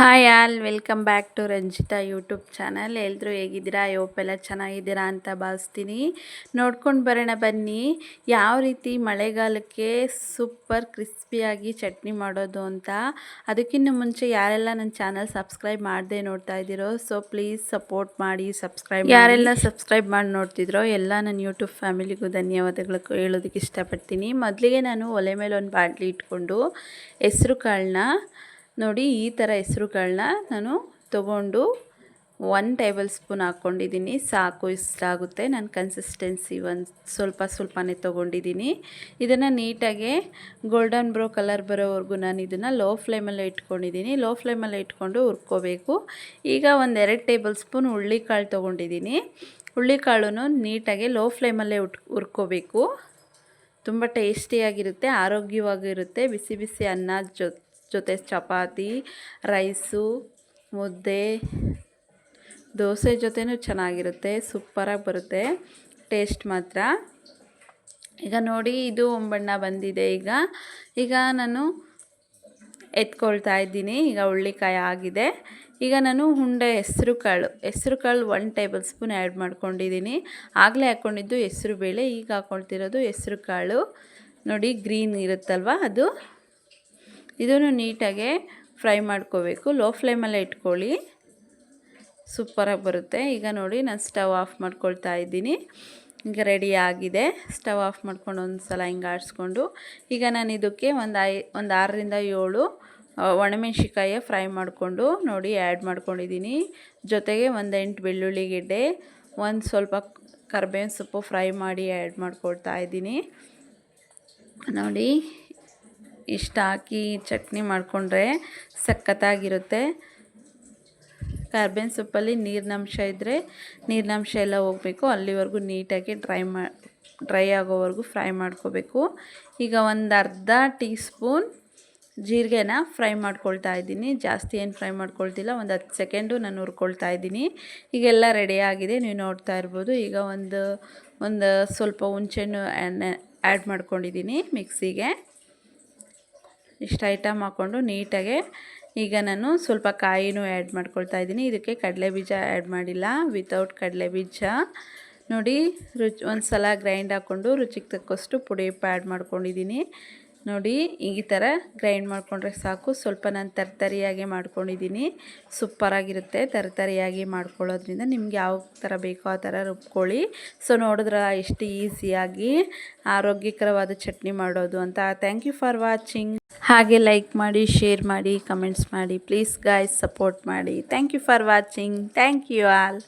Hi all, welcome back to Ranjitha YouTube channel. ಎಲ್ಲರೂ ಹೇಗಿದ್ದೀರಾ? ಎಲ್ಲ ಚೆನ್ನಾಗಿದ್ದೀರಾ ಅಂತ ಭಾವಿಸ್ತೀನಿ. ನೋಡ್ಕೊಂಡು ಬರೋಣ ಬನ್ನಿ. ಯಾವ ರೀತಿ ಮಳೆಗಾಲಕ್ಕೆ ಸೂಪರ್ ಕ್ರಿಸ್ಪಿಯಾಗಿ ಚಟ್ನಿ ಮಾಡೋದು ಅಂತ. ಅದಕ್ಕಿಂತ ಮುಂಚೆ ಯಾರೆಲ್ಲ ನನ್ನ ಚಾನಲ್ ಸಬ್ಸ್ಕ್ರೈಬ್ ಮಾಡದೆ ನೋಡ್ತಾ ಇದ್ದೀರೋ, ಸೊ ಪ್ಲೀಸ್ ಸಪೋರ್ಟ್ ಮಾಡಿ, ಸಬ್ಸ್ಕ್ರೈಬ್ ಯಾರೆಲ್ಲ ಸಬ್ಸ್ಕ್ರೈಬ್ ಮಾಡಿ ನೋಡ್ತಿದ್ರೋ, ಎಲ್ಲ ನನ್ನ ಯೂಟ್ಯೂಬ್ ಫ್ಯಾಮಿಲಿಗೂ ಧನ್ಯವಾದಗಳು ಹೇಳೋದಕ್ಕೆ ಇಷ್ಟಪಡ್ತೀನಿ. ಮೊದಲಿಗೆ ನಾನು ಒಲೆ ಮೇಲೆ ಒಂದು ಬಾಟ್ಲಿ ಇಟ್ಕೊಂಡು, ಹೆಸ್ರು ಕಾಳನ್ನ ನೋಡಿ, ಈ ಥರ ಹೆಸರುಗಳನ್ನ ನಾನು ತಗೊಂಡು ಒನ್ ಟೇಬಲ್ ಸ್ಪೂನ್ ಹಾಕ್ಕೊಂಡಿದ್ದೀನಿ. ಸಾಕು, ಇಷ್ಟ ಆಗುತ್ತೆ. ನನ್ನ ಕನ್ಸಿಸ್ಟೆನ್ಸಿ ಒಂದು ಸ್ವಲ್ಪ ಸ್ವಲ್ಪನೇ ತೊಗೊಂಡಿದ್ದೀನಿ. ಇದನ್ನು ನೀಟಾಗಿ ಗೋಲ್ಡನ್ ಬ್ರೋ ಕಲರ್ ಬರೋವರೆಗೂ ನಾನು ಇದನ್ನು ಲೋ ಫ್ಲೇಮಲ್ಲೇ ಇಟ್ಕೊಂಡಿದ್ದೀನಿ. ಲೋ ಫ್ಲೇಮಲ್ಲೇ ಇಟ್ಕೊಂಡು ಹುರ್ಕೋಬೇಕು. ಈಗ ಒಂದೆರಡು ಟೇಬಲ್ ಸ್ಪೂನ್ ಹುಳ್ಳಿಕಾಳು ತೊಗೊಂಡಿದ್ದೀನಿ. ಹುಳ್ಳಿಕಾಳು ನೀಟಾಗಿ ಲೋ ಫ್ಲೇಮಲ್ಲೇ ಉಟ್, ಹುರ್ಕೋಬೇಕು. ತುಂಬ ಟೇಸ್ಟಿಯಾಗಿರುತ್ತೆ ಆರೋಗ್ಯವಾಗಿರುತ್ತೆ. ಬಿಸಿ ಬಿಸಿ ಅನ್ನ ಜೊತೆ ಜೊತೆ ಚಪಾತಿ, ರೈಸು, ಮುದ್ದೆ, ದೋಸೆ ಜೊತೆನೂ ಚೆನ್ನಾಗಿರುತ್ತೆ, ಸೂಪರಾಗಿ ಬರುತ್ತೆ, ಟೇಸ್ಟ್ ಮಾತ್ರ. ಈಗ ನೋಡಿ, ಇದು ಒಂಬಣ್ಣ ಬಂದಿದೆ ಈಗ. ಈಗ ನಾನು ಎತ್ಕೊಳ್ತಾ ಇದ್ದೀನಿ. ಈಗ ಹುಳ್ಳಿಕಾಯಿ ಆಗಿದೆ. ಈಗ ನಾನು ಹುಂಡೆ ಹೆಸರು ಕಾಳು ಹೆಸರು ಕಾಳು ಒನ್ ಟೇಬಲ್ ಸ್ಪೂನ್ ಆ್ಯಡ್ ಮಾಡ್ಕೊಂಡಿದ್ದೀನಿ. ಆಗಲೇ ಹಾಕ್ಕೊಂಡಿದ್ದು ಹೆಸರು ಬೇಳೆ, ಈಗ ಹಾಕ್ಕೊಳ್ತಿರೋದು ಹೆಸರು ಕಾಳು. ನೋಡಿ, ಗ್ರೀನ್ ಇರುತ್ತಲ್ವ ಅದು? ಇದನ್ನು ನೀಟಾಗೆ ಫ್ರೈ ಮಾಡ್ಕೋಬೇಕು. ಲೋ ಫ್ಲೇಮಲ್ಲೇ ಇಟ್ಕೊಳ್ಳಿ. ಸೂಪರಾಗಿ ಬರುತ್ತೆ. ಈಗ ನೋಡಿ, ನಾನು ಸ್ಟವ್ ಆಫ್ ಮಾಡ್ಕೊಳ್ತಾ ಇದ್ದೀನಿ. ಈಗ ರೆಡಿ ಆಗಿದೆ. ಸ್ಟವ್ ಆಫ್ ಮಾಡ್ಕೊಂಡು ಒಂದು ಸಲ ಹಿಂಗೆ ಆಡಿಸ್ಕೊಂಡು ಈಗ ನಾನು ಇದಕ್ಕೆ ಒಂದು ಐ, ಒಂದು ಆರರಿಂದ ಏಳು ಒಣಮೆಣ್ಸಿಕಾಯಿ ಫ್ರೈ ಮಾಡಿಕೊಂಡು ನೋಡಿ ಆ್ಯಡ್ ಮಾಡ್ಕೊಂಡಿದ್ದೀನಿ. ಜೊತೆಗೆ ಒಂದು ಎಂಟು ಬೆಳ್ಳುಳ್ಳಿ ಗೆಡ್ಡೆ, ಒಂದು ಸ್ವಲ್ಪ ಕರ್ಬೇವಿನ ಸೊಪ್ಪು ಫ್ರೈ ಮಾಡಿ ಆ್ಯಡ್ ಮಾಡ್ಕೊಳ್ತಾ ಇದ್ದೀನಿ. ನೋಡಿ ಇಷ್ಟು ಹಾಕಿ ಚಟ್ನಿ ಮಾಡಿಕೊಂಡ್ರೆ ಸಖತ್ತಾಗಿರುತ್ತೆ. ಕಾರ್ಬೇನ್ ಸೊಪ್ಪಲ್ಲಿ ನೀರಿನಂಶ ಇದ್ದರೆ ನೀರಿನಂಶ ಎಲ್ಲ ಹೋಗಬೇಕು. ಅಲ್ಲಿವರೆಗೂ ನೀಟಾಗಿ ಡ್ರೈ ಮಾ, ಡ್ರೈ ಆಗೋವರೆಗೂ ಫ್ರೈ ಮಾಡ್ಕೋಬೇಕು. ಈಗ ಒಂದು ಅರ್ಧ ಟೀ ಸ್ಪೂನ್ ಜೀರಿಗೆನ ಫ್ರೈ ಮಾಡ್ಕೊಳ್ತಾ ಇದ್ದೀನಿ. ಜಾಸ್ತಿ ಏನು ಫ್ರೈ ಮಾಡ್ಕೊಳ್ತಿಲ್ಲ, ಒಂದು ಹತ್ತು ಸೆಕೆಂಡು ನಾನು ಹುರ್ಕೊಳ್ತಾ ಇದ್ದೀನಿ. ಈಗೆಲ್ಲ ರೆಡಿ ಆಗಿದೆ, ನೀವು ನೋಡ್ತಾ ಇರ್ಬೋದು. ಈಗ ಒಂದು ಒಂದು ಸ್ವಲ್ಪ ಹುಂಚೆಹಣ್ಣು ಆ್ಯಡ್ ಮಾಡ್ಕೊಂಡಿದ್ದೀನಿ ಮಿಕ್ಸಿಗೆ. ಇಷ್ಟು ಐಟಮ್ ಹಾಕ್ಕೊಂಡು ನೀಟಾಗೆ ಈಗ ನಾನು ಸ್ವಲ್ಪ ಕಾಯಿನೂ ಆ್ಯಡ್ ಮಾಡ್ಕೊಳ್ತಾ ಇದ್ದೀನಿ. ಇದಕ್ಕೆ ಕಡಲೆ ಬೀಜ ಆ್ಯಡ್ ಮಾಡಿಲ್ಲ. ವಿತೌಟ್ ಕಡಲೆ ಬೀಜ. ನೋಡಿ, ರುಚಿ ಒಂದು ಸಲ ಗ್ರೈಂಡ್ ಹಾಕ್ಕೊಂಡು ರುಚಿಗೆ ತಕ್ಕಷ್ಟು ಪುಡಿ ಆ್ಯಡ್ ಮಾಡ್ಕೊಂಡಿದ್ದೀನಿ. ನೋಡಿ, ಈ ಥರ ಗ್ರೈಂಡ್ ಮಾಡಿಕೊಂಡ್ರೆ ಸಾಕು. ಸ್ವಲ್ಪ ನಾನು ತರ್ತರಿಯಾಗಿ ಮಾಡ್ಕೊಂಡಿದ್ದೀನಿ. ಸೂಪರಾಗಿರುತ್ತೆ. ತರ್ತರಿಯಾಗಿ ಮಾಡ್ಕೊಳ್ಳೋದ್ರಿಂದ ನಿಮ್ಗೆ ಯಾವ ಥರ ಬೇಕೋ ಆ ಥರ ರುಬ್ಕೊಳ್ಳಿ. ಸೊ ನೋಡಿದ್ರೆ ಎಷ್ಟು ಈಸಿಯಾಗಿ ಆರೋಗ್ಯಕರವಾದ ಚಟ್ನಿ ಮಾಡೋದು ಅಂತ. ಥ್ಯಾಂಕ್ ಯು ಫಾರ್ ವಾಚಿಂಗ್ ಹಾಗೆ ಲೈಕ್ ಮಾಡಿ ಶೇರ್ ಮಾಡಿ ಕಮೆಂಟ್ಸ್ ಮಾಡಿ ಪ್ಲೀಸ್ ಗಾಯ್ಸ್ ಸಪೋರ್ಟ್ ಮಾಡಿ. Thank you for watching thank you all